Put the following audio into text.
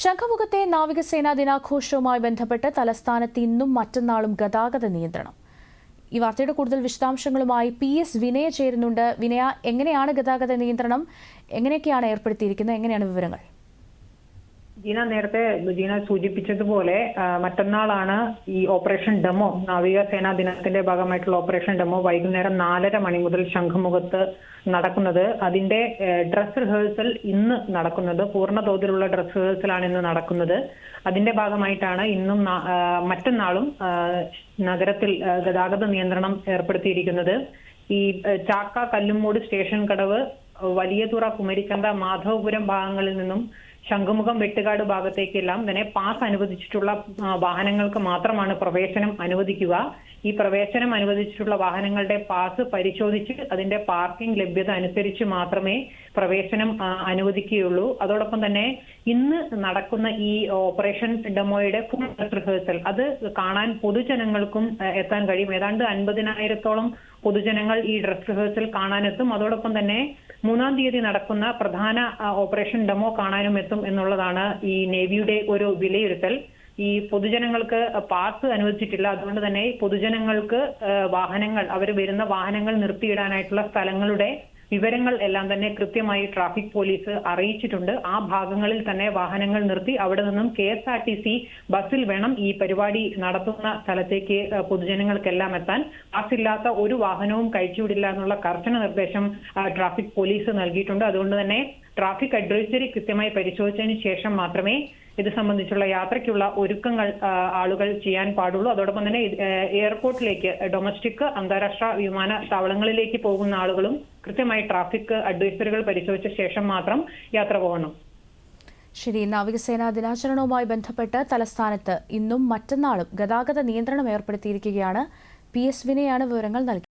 ശംഖുമുഖത്തെ നാവികസേനാ ദിനാഘോഷവുമായി ബന്ധപ്പെട്ട് തലസ്ഥാനത്ത് ഇന്നും മറ്റന്നാളും ഗതാഗത നിയന്ത്രണം. ഈ വാർത്തയുടെ കൂടുതൽ വിശദാംശങ്ങളുമായി പി എസ് വിനയ ചേരുന്നുണ്ട്. വിനയ എങ്ങനെയാണ് ഗതാഗത നിയന്ത്രണം? എങ്ങനെയൊക്കെയാണ് ഏർപ്പെടുത്തിയിരിക്കുന്നത്? എങ്ങനെയാണ് വിവരങ്ങൾ? ജീന നേരത്തെ ജീന സൂചിപ്പിച്ചതുപോലെ മറ്റന്നാളാണ് ഈ ഓപ്പറേഷൻ ഡെമോ നാവികസേനാ ദിനത്തിന്റെ ഭാഗമായിട്ടുള്ള ഓപ്പറേഷൻ ഡെമോ വൈകുന്നേരം നാലര മണി മുതൽ ശംഖുമുഖത്ത് നടക്കുന്നത്. അതിന്റെ ഡ്രസ് റിഹേഴ്സൽ ഇന്ന് നടക്കുന്നത്. പൂർണ തോതിലുള്ള ഡ്രസ് റിഹേഴ്സലാണ് ഇന്ന് നടക്കുന്നത്. അതിന്റെ ഭാഗമായിട്ടാണ് ഇന്നും മറ്റന്നാളും നഗരത്തിൽ ഗതാഗത നിയന്ത്രണം ഏർപ്പെടുത്തിയിരിക്കുന്നത്. ഈ ചാക്ക കല്ലുമൂട് സ്റ്റേഷൻ കടവ് വലിയതുറ കുമരിക്കണ്ട മാധവപുരം ഭാഗങ്ങളിൽ നിന്നും ശംഖുമുഖം വെട്ടുകാട് ഭാഗത്തേക്കെല്ലാം തന്നെ പാസ് അനുവദിച്ചിട്ടുള്ള വാഹനങ്ങൾക്ക് മാത്രമാണ് പ്രവേശനം അനുവദിക്കുക. ഈ പ്രവേശനം അനുവദിച്ചിട്ടുള്ള വാഹനങ്ങളുടെ പാസ് പരിശോധിച്ച് അതിന്റെ പാർക്കിംഗ് ലഭ്യത അനുസരിച്ച് മാത്രമേ പ്രവേശനം അനുവദിക്കുകയുള്ളൂ. അതോടൊപ്പം തന്നെ ഇന്ന് നടക്കുന്ന ഈ ഓപ്പറേഷൻ ഡെമോയുടെ ഫുൾ റിഹേഴ്സൽ അത് കാണാൻ പൊതുജനങ്ങൾക്കും എത്താൻ കഴിയും. ഏതാണ്ട് അൻപതിനായിരത്തോളം പൊതുജനങ്ങൾ ഈ ഡ്രസ് റിഹേഴ്സൽ കാണാനെത്തും. അതോടൊപ്പം തന്നെ മൂന്നാം തീയതി നടക്കുന്ന പ്രധാന ഓപ്പറേഷൻ ഡെമോ കാണാനും എത്തും എന്നുള്ളതാണ് ഈ നേവിയുടെ ഒരു വിലയിരുത്തൽ. ഈ പൊതുജനങ്ങൾക്ക് പാസ് അനുവദിച്ചിട്ടില്ല. അതുകൊണ്ട് തന്നെ പൊതുജനങ്ങൾക്ക് വാഹനങ്ങൾ അവർ വരുന്ന വാഹനങ്ങൾ നിർത്തിയിടാനായിട്ടുള്ള സ്ഥലങ്ങളുടെ വിവരങ്ങൾ എല്ലാം തന്നെ കൃത്യമായി ട്രാഫിക് പോലീസ് അറിയിച്ചിട്ടുണ്ട്. ആ ഭാഗങ്ങളിൽ തന്നെ വാഹനങ്ങൾ നിർത്തി അവിടെ നിന്നും K S R T C ബസ്സിൽ വേണം ഈ പരിപാടി നടത്തുന്ന സ്ഥലത്തേക്ക് പൊതുജനങ്ങൾക്കെല്ലാം എത്താൻ. ബസ്സില്ലാത്ത ഒരു വാഹനവും കഴിച്ചുവിടില്ല എന്നുള്ള കർശന നിർദ്ദേശം ട്രാഫിക് പോലീസ് നൽകിയിട്ടുണ്ട്. അതുകൊണ്ട് തന്നെ ട്രാഫിക് അഡ്വൈസറി കൃത്യമായി പരിശോധിച്ചതിന് ശേഷം മാത്രമേ ഇത് സംബന്ധിച്ചുള്ള യാത്രയ്ക്കുള്ള ഒരുക്കങ്ങൾ ആളുകൾ ചെയ്യാൻ പാടുള്ളൂ. അതോടൊപ്പം തന്നെ എയർപോർട്ടിലേക്ക് ഡൊമസ്റ്റിക് അന്താരാഷ്ട്ര വിമാനത്താവളങ്ങളിലേക്ക് പോകുന്ന ആളുകളും കൃത്യമായി ട്രാഫിക് അഡ്വൈസറികൾ പരിശോധിച്ച ശേഷം മാത്രം യാത്ര പോകണം. ശരി നാവികസേനാ ദിനാചരണവുമായി ബന്ധപ്പെട്ട് തലസ്ഥാനത്ത് ഇന്നും മറ്റന്നാളും ഗതാഗത നിയന്ത്രണം ഏർപ്പെടുത്തിയിരിക്കുകയാണ്. പി എസ് വിനയാണ് വിവരങ്ങൾ നൽകി